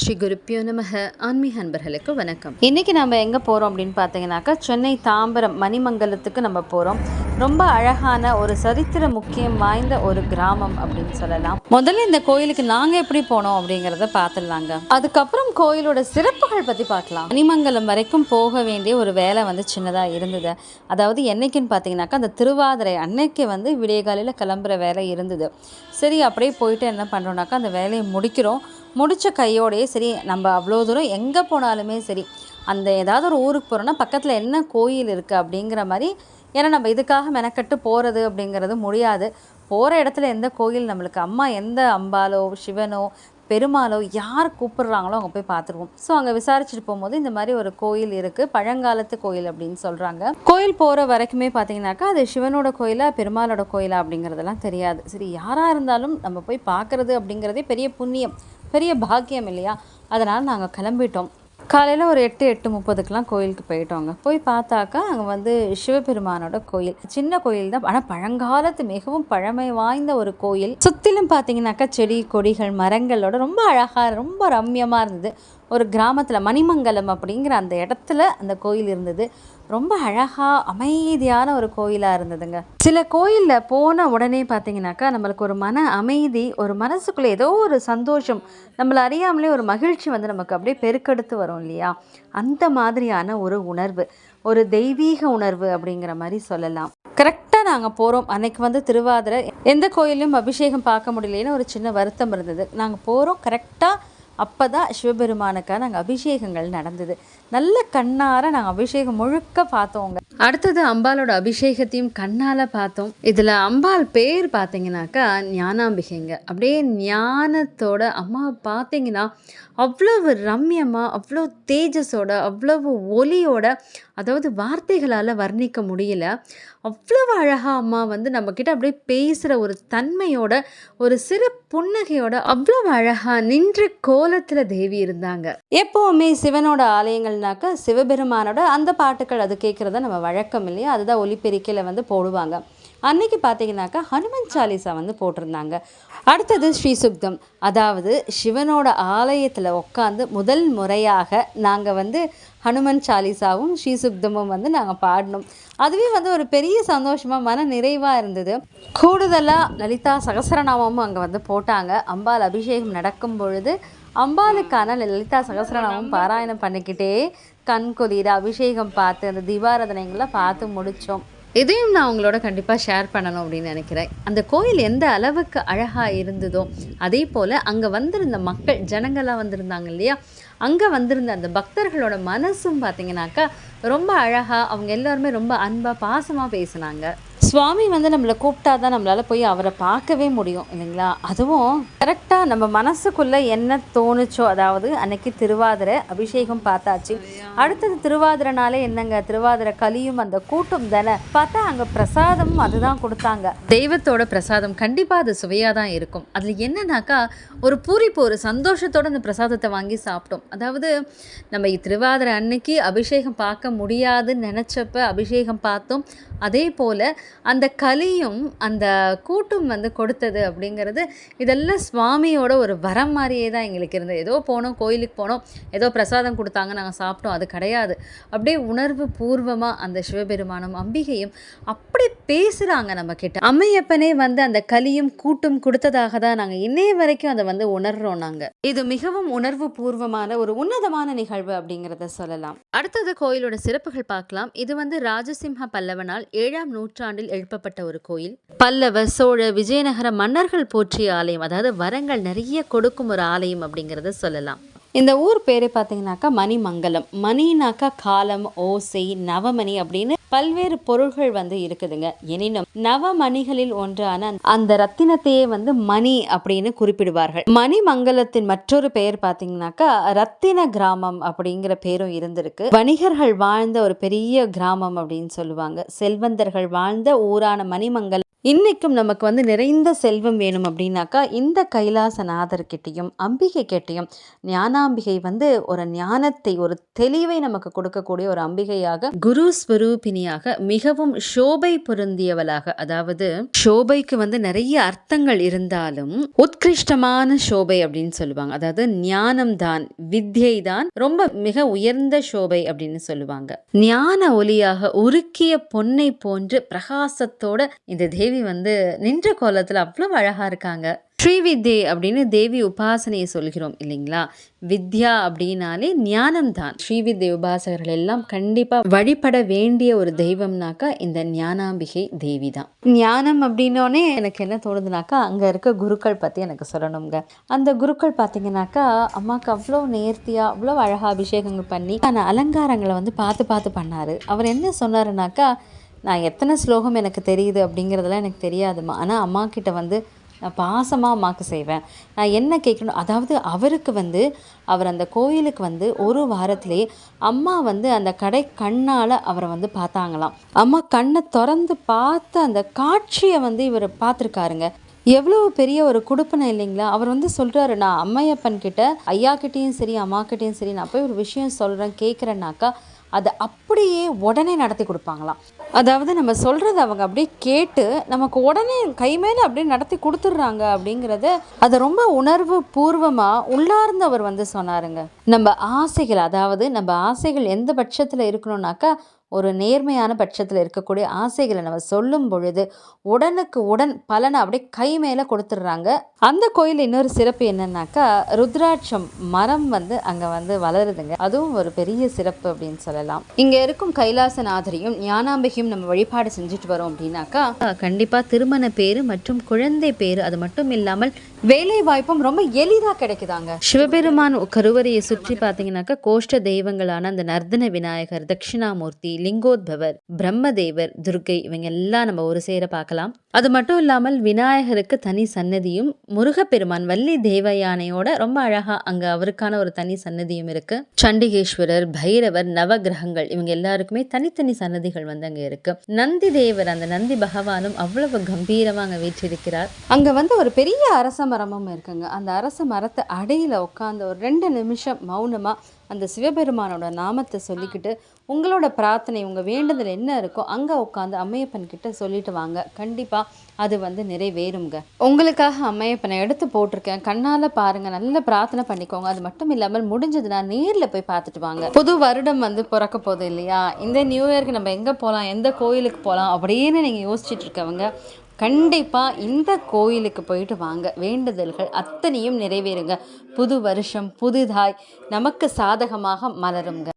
ஸ்ரீ குருப்பியோ நமக. ஆன்மீக அன்பர்களுக்கு வணக்கம். இன்றைக்கி நம்ம எங்கே போகிறோம் அப்படின்னு பார்த்தீங்கன்னாக்கா சென்னை தாம்பரம் மணிமங்கலத்துக்கு நம்ம போகிறோம் ரொம்ப அழகான ஒரு சரித்திர முக்கியம் வாய்ந்த ஒரு கிராமம் அப்படின்னு சொல்லலாம். முதல்ல இந்த கோயிலுக்கு நாங்கள் எப்படி போனோம் அப்படிங்கிறத பார்த்துடலாங்க அதுக்கப்புறம் கோயிலோட சிறப்புகள் பற்றி பார்க்கலாம் மணிமங்கலம் வரைக்கும் போக வேண்டிய ஒரு வேலை வந்து சின்னதாக இருந்தது. அதாவது என்னைக்குன்னு பார்த்தீங்கன்னாக்கா அந்த திருவாதிரை அன்னைக்கு வந்து விடிய காலையில் கிளம்புற வேலை இருந்தது. சரி அப்படியே போயிட்டு என்ன பண்ணுறோம்னாக்கா அந்த வேலையை முடிக்கிறோம். முடித்த கையோடையே சரி நம்ம அவ்வளோ தூரம் எங்கே போனாலுமே சரி அந்த ஏதாவது ஒரு ஊருக்கு போகிறோன்னா பக்கத்தில் என்ன கோயில் இருக்குது அப்படிங்கிற மாதிரி ஏன்னா நம்ம இதுக்காக மெனக்கட்டு போகிறது அப்படிங்கிறது முடியாது. போகிற இடத்துல எந்த கோயில் நம்மளுக்கு அம்மா எந்த அம்பாலோ சிவனோ பெருமாளோ யார் கூப்பிடுறாங்களோ அங்கே போய் பார்த்துருவோம். ஸோ அங்கே விசாரிச்சுட்டு போகும்போது இந்த மாதிரி ஒரு கோயில் இருக்குது பழங்காலத்து கோயில் அப்படின்னு சொல்கிறாங்க கோயில் போகிற வரைக்குமே பார்த்தீங்கன்னாக்கா அது சிவனோட கோயிலா பெருமாளோட கோயிலா அப்படிங்கிறதெல்லாம் தெரியாது. சரி யாராக இருந்தாலும் நம்ம போய் பார்க்குறது அப்படிங்கிறதே பெரிய புண்ணியம். பெரிய பாக்கியம் இல்லையா? அதனால் நாங்கள் கிளம்பிட்டோம். காலையில் ஒரு எட்டு எட்டு முப்பதுக்கெலாம் கோயிலுக்கு போயிட்டோங்க. போய் பார்த்தாக்கா அங்கே வந்து சிவபெருமானோட கோயில். சின்ன கோயில் தான். ஆனால் பழங்காலத்து மிகவும் பழமை வாய்ந்த ஒரு கோயில். சுற்றிலும் பார்த்தீங்கன்னாக்கா செடி கொடிகள் மரங்களோட ரொம்ப அழகாக ரொம்ப ரம்யமாக இருந்தது. ஒரு கிராமத்தில் மணிமங்கலம் அப்படிங்கிற அந்த இடத்துல அந்த கோயில் இருந்தது. ரொம்ப அழகாக அமைதியான ஒரு கோயிலாக இருந்ததுங்க. சில கோயிலில் போன உடனே பார்த்தீங்கன்னாக்கா நம்மளுக்கு ஒரு மன அமைதி ஒரு மனசுக்குள்ளே ஏதோ ஒரு சந்தோஷம் நம்மளை அறியாமலே ஒரு மகிழ்ச்சி வந்து நமக்கு அப்படியே பெருக்கெடுத்து வரும் இல்லையா? அந்த மாதிரியான ஒரு உணர்வு ஒரு தெய்வீக உணர்வு அப்படிங்கிற மாதிரி சொல்லலாம். கரெக்டாக நாங்கள் போகிறோம் அன்னைக்கு வந்து திருவாதிரை எந்த கோயிலையும் அபிஷேகம் பார்க்க முடியலன்னு ஒரு சின்ன வருத்தம் இருந்தது. நாங்கள் போகிறோம் கரெக்டாக அப்போ தான் சிவபெருமானுக்காக நாங்கள் அபிஷேகங்கள் நடந்தது. நல்ல கண்ணார நாங்கள் அபிஷேகம் முழுக்க பார்த்தோங்க அடுத்தது அம்பாலோட அபிஷேகத்தையும் கண்ணால் பார்த்தோம். இதில் அம்பாள் பேர் பார்த்தீங்கன்னாக்கா ஞானாம்பிகைங்க. அப்படியே ஞானத்தோட அம்மா பார்த்தீங்கன்னா அவ்வளவு ரம்யமாக அவ்வளோ தேஜஸோட அவ்வளவு ஒலியோட அதாவது வார்த்தைகளால் வர்ணிக்க முடியல. அவ்வளவு அழகாக அம்மா வந்து நம்மக்கிட்ட அப்படியே பேசுகிற ஒரு தன்மையோட ஒரு சிறு புன்னகையோட அவ்வளவு அழகாக நின்ற கோலத்தில் தேவி இருந்தாங்க. எப்போவுமே சிவனோட ஆலயங்கள்னாக்கா சிவபெருமானோட அந்த பாட்டுகள் அது கேட்குறத நம்ம வழக்கம் இல்லையா? அதுதான் ஒலிபெருக்கையில் வந்து போடுவாங்க. அன்னைக்கு பார்த்தீங்கன்னாக்கா ஹனுமன் சாலிசா வந்து போட்டிருந்தாங்க. அடுத்தது ஸ்ரீசுப்தம் அதாவது சிவனோட ஆலயத்தில் உட்காந்து முதல் முறையாக நாங்கள் வந்து ஹனுமன் சாலிசாவும் ஸ்ரீசுக்தமும் வந்து நாங்கள் பாடினோம். அதுவே வந்து ஒரு பெரிய சந்தோஷமாக மன நிறைவாக இருந்தது. கூடுதலாக லலிதா சகசரநாமமும் அங்கே வந்து போட்டாங்க. அம்பாள் அபிஷேகம் நடக்கும் பொழுது அம்பாளுக்கான லலிதா சகசரநாமம் பாராயணம் பண்ணிக்கிட்டே கண் கொதிர அபிஷேகம் பார்த்து அந்த தீபாராதனைகளை பார்த்து முடித்தோம் இதையும் நான் உங்களோட கண்டிப்பாக ஷேர் பண்ணணும் அப்படின்னு நினைக்கிறேன். அந்த கோயில் எந்த அளவுக்கு அழகாக இருந்ததோ அதே போல் அங்கே வந்திருந்த மக்கள் ஜனங்களாக வந்திருந்தாங்க இல்லையா? அங்கே வந்திருந்த அந்த பக்தர்களோட மனசும் பார்த்தீங்கன்னாக்கா ரொம்ப அழகாக அவங்க எல்லாருமே ரொம்ப அன்பாக பாசமாக பேசினாங்க. சுவாமி வந்து நம்மளை கூப்பிட்டா தான் நம்மளால் போய் அவரை பார்க்கவே முடியும் இல்லைங்களா? அதுவும் கரெக்டாக நம்ம மனசுக்குள்ளே என்ன தோணுச்சோ அதாவது அன்னைக்கு திருவாதிரை அபிஷேகம் பார்த்தாச்சு. அடுத்தது திருவாதிரைனாலே என்னங்க? திருவாதிரை கலியும் அந்த கூட்டம் தானே? பார்த்தா அங்கே பிரசாதமும் அதுதான் கொடுத்தாங்க. தெய்வத்தோட பிரசாதம் கண்டிப்பாக அது சுவையாக தான் இருக்கும். அதில் என்னன்னாக்கா ஒரு பூரிப்பு ஒரு சந்தோஷத்தோட அந்த பிரசாதத்தை வாங்கி சாப்பிட்டோம். அதாவது நம்ம திருவாதிரை அன்னைக்கு அபிஷேகம் பார்க்க முடியாதுன்னு நினச்சப்ப அபிஷேகம் பார்த்தோம். அதே போல் அந்த கலியும் அந்த கூட்டும் வந்து கொடுத்தது அப்படிங்கிறது இதெல்லாம் சுவாமியோட ஒரு வரம் மாதிரியே தான் எங்களுக்கு இருந்தது. ஏதோ போனோம் கோயிலுக்கு போனோம் ஏதோ பிரசாதம் கொடுத்தாங்க நாங்கள் சாப்பிட்டோம் அது கிடையாது. அப்படியே உணர்வு பூர்வமாக அந்த சிவபெருமானும் அம்பிகையும் அப்படி பேசுகிறாங்க நம்ம கிட்ட. அம்மையப்பனே வந்து அந்த கலியும் கூட்டும் கொடுத்ததாக தான் நாங்கள் இன்னைய வரைக்கும் அதை வந்து உணர்றோம் நாங்கள் இது மிகவும் உணர்வு பூர்வமான ஒரு உன்னதமான நிகழ்வு அப்படிங்கிறத சொல்லலாம். அடுத்தது கோயிலோட சிறப்புகள் பார்க்கலாம். இது வந்து ராஜசிம்ஹ பல்லவனால் ஏழாம் நூற்றாண்டில் எழுப்பப்பட்ட ஒரு கோயில். பல்லவ சோழ விஜயநகர மன்னர்கள் போற்றிய ஆலயம். அதாவது வரங்கள் நிறைய கொடுக்கும் ஒரு ஆலயம் அப்படிங்கிறத சொல்லலாம். இந்த ஊர் பேரு பார்த்தீங்கன்னாக்கா மணிமங்கலம். மணினாக்கா காலம் ஓசை நவமணி அப்படின்னு பல்வேறு பொருள்கள் வந்து இருக்குதுங்க. எனினும் நவமணிகளில் ஒன்றான அந்த ரத்தினத்தையே வந்து மணி அப்படின்னு குறிப்பிடுவார்கள். மணிமங்கலத்தின் மற்றொரு பெயர் பார்த்தீங்கன்னாக்கா ரத்தின கிராமம் அப்படிங்கிற பேரும் இருந்திருக்கு. வணிகர்கள் வாழ்ந்த ஒரு பெரிய கிராமம் அப்படின்னு சொல்லுவாங்க. செல்வந்தர்கள் வாழ்ந்த ஊரான மணிமங்கலம் இன்றைக்கும் நமக்கு வந்து நிறைந்த செல்வம் வேணும் அப்படின்னாக்கா இந்த கைலாசநாதர்கிட்டையும் அம்பிகை கிட்டையும் ஞானாம்பிகை வந்து ஒரு ஞானத்தை ஒரு தெளிவை நமக்கு கொடுக்கக்கூடிய ஒரு அம்பிகையாக குரு ஸ்வரூபினியாக மிகவும் சோபை பொருந்தியவளாக அதாவது சோபைக்கு வந்து நிறைய அர்த்தங்கள் இருந்தாலும் உத்கிருஷ்டமான சோபை அப்படின்னு சொல்லுவாங்க. அதாவது ஞானம் தான் வித்யை தான் ரொம்ப மிக உயர்ந்த சோபை அப்படின்னு சொல்லுவாங்க. ஞான ஒளியாக உருக்கிய பொன்னை போன்று பிரகாசத்தோட இந்த தேவி வந்து நின்ற கோலத்தில் அவ்வளோ அழகாக இருக்காங்க. ஸ்ரீவித்யை அப்படின்னு தேவி உபாசனையை சொல்கிறோம் இல்லைங்களா? வித்யா அப்படின்னாலே ஞானம் தான் ஸ்ரீவித்யை உபாசகர்கள் எல்லாம் கண்டிப்பாக வழிபட வேண்டிய ஒரு தெய்வம்னாக்கா இந்த ஞானாம்பிகை தேவி தான் ஞானம் அப்படின்னோடனே எனக்கு என்ன தோணுதுனாக்கா அங்கே இருக்க குருக்கள் பற்றி எனக்கு சொல்லணுங்க அந்த குருக்கள் பார்த்தீங்கன்னாக்கா அம்மாவுக்கு அவ்வளோ நேர்த்தியாக அவ்வளோ அழகா அபிஷேகங்கள் பண்ணி அந்த அலங்காரங்களை வந்து பார்த்து பார்த்து பண்ணார். அவர் என்ன சொன்னாருனாக்கா நான் எத்தனை ஸ்லோகம் எனக்கு தெரியுது அப்படிங்கிறதெல்லாம் எனக்கு தெரியாதுமா ஆனால் அம்மா கிட்ட வந்து நான் பாசமாக அம்மாவுக்கு செய்வேன். நான் என்ன கேட்கணும்? அதாவது அவருக்கு வந்து அவர் அந்த கோயிலுக்கு வந்து ஒரு வாரத்திலேயே அம்மா வந்து அந்த கடை கண்ணால் அவரை வந்து பார்த்தாங்களாம். அம்மா கண்ணை திறந்து பார்த்த அந்த காட்சியை வந்து இவர் பார்த்துருக்காருங்க. எவ்வளோ பெரிய ஒரு குடுப்பனை இல்லைங்களா? அவர் வந்து சொல்கிறாரு நான் அம்மையப்பன் கிட்ட ஐயா கிட்டேயும் சரி அம்மா கிட்டேயும் சரி நான் போய் ஒரு விஷயம் சொல்கிறேன் கேட்குறேன்னாக்கா அதை அப்படியே உடனே நடத்தி கொடுப்பாங்களாம். அதாவது நம்ம சொல்கிறத அவங்க அப்படியே கேட்டு நமக்கு உடனே கை மேலே அப்படியே நடத்தி கொடுத்துட்றாங்க அப்படிங்கிறத அதை ரொம்ப உணர்வு பூர்வமாக உள்ளார்ந்து அவர் வந்து சொன்னாருங்க. நம்ம ஆசைகள் அதாவது நம்ம ஆசைகள் எந்த பட்சத்தில் இருக்கணும்னாக்கா ஒரு நேர்மையான பட்சத்தில் இருக்கக்கூடிய ஆசைகளை நம்ம சொல்லும் பொழுது உடனுக்கு உடன் பலனை அப்படியே கை மேலே கொடுத்துட்றாங்க. அந்த கோயில் இன்னொரு சிறப்பு என்னன்னாக்கா ருத்ராட்சம் மரம் வந்து அங்கே வந்து வளருதுங்க. அதுவும் ஒரு பெரிய சிறப்பு அப்படின்னு சொல்லலாம். இங்கே இருக்கும் கைலாசநாதரையும் ஞானாம்பிகையும் நம்ம வழிபாடு செஞ்சுட்டு வரோம் அப்படின்னாக்கா கண்டிப்பாக திருமண பேர் மற்றும் குழந்தை பேர் அது மட்டும் இல்லாமல் வேலை வாய்ப்பும் ரொம்ப எளிதாக கிடைக்குதாங்க. சிவபெருமான் கருவறையை சுற்றி பார்த்தீங்கன்னாக்கா கோஷ்ட தெய்வங்களான அந்த நர்தன விநாயகர் தட்சிணாமூர்த்தி லிங்கோத்பவர் பிரம்மதேவர் துர்க்கை இவங்க எல்லாம் நம்ம ஒரு சேர பார்க்கலாம். அது மட்டும் இல்லாமல் விநாயகருக்கு தனி சன்னதியும் முருகப்பெருமான் வள்ளி தேவயானையோட ரொம்ப அழகா அங்க அவருக்கான ஒரு தனி சன்னதியும் இருக்கு. சண்டிகேஸ்வரர் பைரவர் நவகிரகங்கள் இவங்க எல்லாருக்குமே தனித்தனி சன்னதிகள் வந்து அங்க இருக்கு. நந்தி தேவர் அந்த நந்தி பகவானும் அவ்வளவு கம்பீரமா அங்க வீற்றிருக்கிறார். அங்க வந்து ஒரு பெரிய அரச மரமும் இருக்குங்க. அந்த அரச மரத்தை அடையில் உட்காந்து ஒரு ரெண்டு நிமிஷம் மௌனமா அந்த சிவபெருமானோட நாமத்தை சொல்லிக்கிட்டு உங்களோட பிரார்த்தனை உங்கள் வேண்டுதல் என்ன இருக்கோ அங்கே உட்காந்து அம்மையப்பன் கிட்ட சொல்லிட்டு வாங்க. கண்டிப்பாக அது வந்து நிறைவேறுங்க உங்களுக்காக அம்மையப்பனை எடுத்து போட்டிருக்கேன். கண்ணால் பாருங்கள் நல்ல பிரார்த்தனை பண்ணிக்கோங்க. அது மட்டும் இல்லாமல் முடிஞ்சதுன்னா நேரில் போய் பார்த்துட்டு வாங்க. புது வருடம் வந்து பிறக்க போகுது இல்லையா? இந்த நியூ இயர்க்கு நம்ம எங்கே போகலாம் எந்த கோயிலுக்கு போகலாம் அப்படின்னு நீங்கள் யோசிச்சுட்டு இருக்கவங்க கண்டிப்பாக இந்த கோயிலுக்கு போயிட்டு வாங்க. வேண்டுதல்கள் அத்தனையும் நிறைவேறுங்க. புது வருஷம் புதிதாய் நமக்கு சாதகமாக மலருங்க.